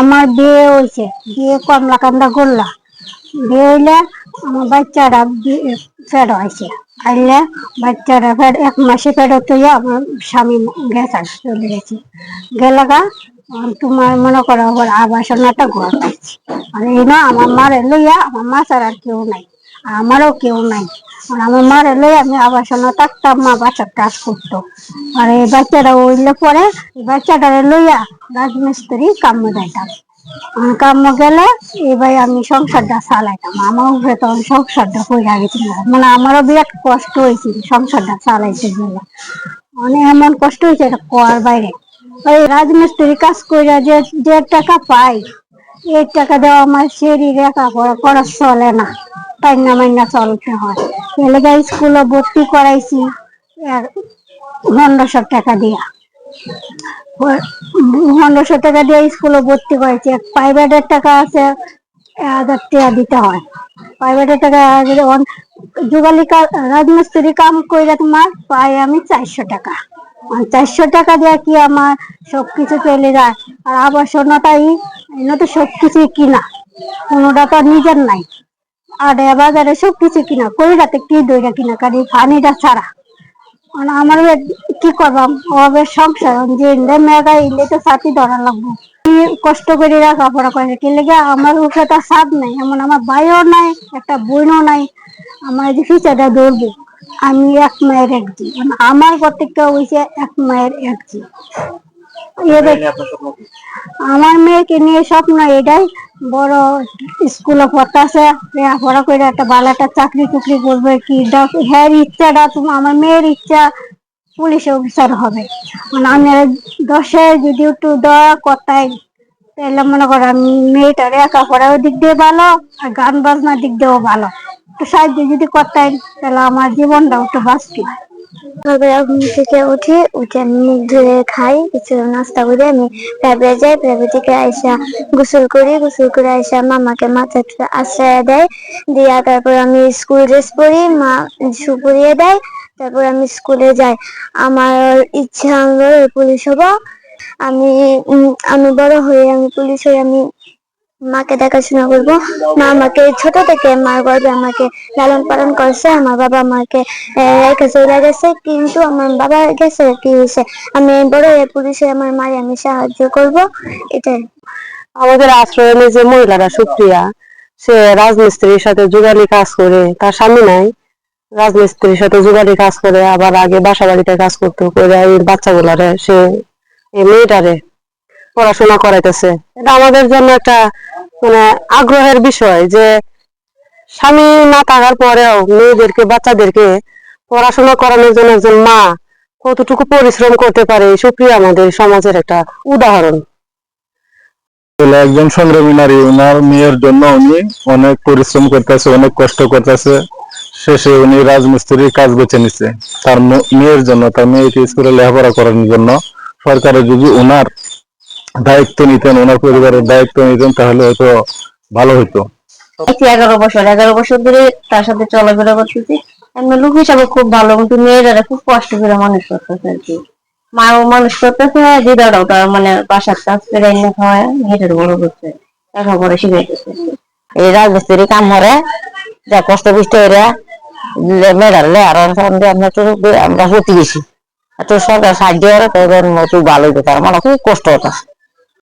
আমার বিয়ে হয়েছে। বিয়ে কমলা কান্দা করলা বিয়ে হইলে আমার বাচ্চারা ফেড হয়েছে। আইলে বাচ্চারা ফেড এক মাসে ফেড হতে আমার স্বামী গেছে, চলে গেছে। গেলাগা তোমার মনে করো আবার আবাসন ঘর পাইছি। আর এই না, আমার মারে লইয়া আমার মা ছাড়া আর কেউ নাই। আমারও কেউ নাই। আর আমার মারে লইয়া আমি আবাসন থাকতাম মা বাচ্চার কাজ করতো। আর এই বাচ্চাটা উঠলে পরে এই বাচ্চাটারে লইয়া রাজমিস্ত্রি কাম্য যাইতাম। কাম্য গেলে এবার আমি সংসারটা চালাইতাম। আমার উপরে তখন সংসারটা হয়ে গেছিল। মানে আমারও বিরাট কষ্ট হয়েছিল সংসারটা চালাইতে গেলে। মানে এমন কষ্ট হয়েছে এটা কর বাইরে। ওই রাজমিস্ত্রি কাজ করে যে যে টাকা পাই, এই টাকা দেওয়া আমার সেরি রেখা পড়া করা চলে না। টাইনা মাইনা চলতে হয়। এলাকা স্কুলে ভর্তি করাইছি পনেরোশো টাকা দিয়া। পনেরোশো টাকা দিয়ে স্কুলে ভর্তি করেছি প্রাইভেটের টাকা আছে হাজার টাকা দিতে হয়। প্রাইভেটের টাকা যুগালি রাজমিস্ত্রি কাম করে তোমার পাই আমি চারশো টাকা। চারশো টাকা দিয়ে কি আমার সবকিছু চলে যায়? আর আবাসনটাই, এনে তো সবকিছু কিনা। কোনোটা তো নিজের নাই। আর বাজারে সবকিছু কিনা, কইরাতে কি দইটা কিনা কারি পানিটা ছাড়া। আমার কি করবাম? অভাবের সংসার যে ইন্দে মেয়েটা ইন্দে তো সাথী ধরা লাগবো। কষ্ট করে রাখা পড়া করে কি লেগে আমার উপরে তো সাপ নাই, এমন আমার ভাইও নাই, একটা বোনও নাই। আমার যে ফিচারটা ধরবো, আমি এক মায়ের এক জি মানে আমার প্রত্যেকটা হয়েছে এক মায়ের এক জি। এবার আমার মেয়েকে নিয়ে স্বপ্ন এটাই। বড় স্কুলে পড়তেছে লেখাপড়া করে একটা ভালো একটা চাকরি টুকরি করবে কি? ডাক- হ্যাঁ ইচ্ছাটা তোমার আমার মেয়ের ইচ্ছা পুলিশ অফিসার হবে। মানে আমি দশে যদি একটু দয়া করতাই তাহলে মনে করো আমি মেয়েটার লেখাপড়ার দিক দিয়ে ভালো আর গান বাজনার দিক দিয়েও ভালো। একটু সাহায্য যদি করতাই তাহলে আমার জীবনটা একটু বাঁচতি। সকালবেলা ঘুম থেকে উঠি মুখ ধুয়ে খাই, কিছু নাস্তা করে আমি যাই থেকে আইসা গোসল করি, গোসল করে আইসা মামাকে মাথা আশ্রয় দেয়, দিয়া তারপর আমি স্কুল ড্রেস পরি, মা শু পরিয়ে দেয়, তারপর আমি স্কুলে যাই। আমার ইচ্ছা হলো পুলিশ হব। আমি আমি বড় হয়ে আমি পুলিশ হয়ে আমি মাকে দেখাশোনা করব। মা আমাকে ছোট থেকে মার গর্বে আমাকে লালন পালন করছে। আমার বাবা আমাকে রেখে চলে গেছে, কিন্তু আমার বাবা গেছে, কি হয়েছে? আমি বড় হয়ে পুলিশে আমার মায়ে আমি সাহায্য করব। এটাই। আমাদের আশ্রমে যে মহিলারা, সুপ্রিয়া, সে রাজমিস্ত্রির সাথে যুগালি কাজ করে, তার স্বামী নাই। রাজমিস্ত্রির সাথে যোগালি কাজ করে, আবার আগে বাসা বাড়িতে কাজ করতো করে এই বাচ্চাগুলারে সে মেয়েটারে পড়াশোনা করাইতেছে। এটা আমাদের জন্য একটা মানে আগ্রহের বিষয় যে স্বামী না থাকার পরেও মেয়েদেরকে, বাচ্চাদেরকে পড়াশোনা করানোর জন্য একজন মা কতটুকু পরিশ্রম করতে পারে সুপ্রিয়া আমাদের সমাজের একটা উদাহরণ। একজন সংগ্রামী নারী, ওনার মেয়ের জন্য উনি অনেক পরিশ্রম করতেছে, অনেক কষ্ট করতেছে। শেষে উনি রাজমিস্ত্রির কাজ বেছে নিছে। তার মেয়ের জন্য, তার মেয়েকে স্কুলে লেখাপড়া করানোর জন্য সরকারের যদি ওনার দায়িত্ব নিতেন, ওনার পরিবারের দায়িত্ব নিতেন, তাহলে হয়তো ভালো হতো এগারো বছর এগারো বছর ধরে তার সাথে চলাফেরা করতেছি। এমনি লোক হিসাবে খুব ভালো, কিন্তু মেয়েরা খুব কষ্ট করে মানুষ করতেছে আর কি। মানুষ করতেছে, দিদারাও তার মানে বাসার কাজ করে এনে খাওয়ায় বড় করছে শিখাইতেছে এই রাজমিস্ত্রি কাম করে, যা কষ্ট বিষ্ট এরা লে আর আমরা তো আমরা গেছি একটু সরকার সাহায্য করে তো এবার একটু ভালো হইতো তার মানে খুব কষ্ট হতো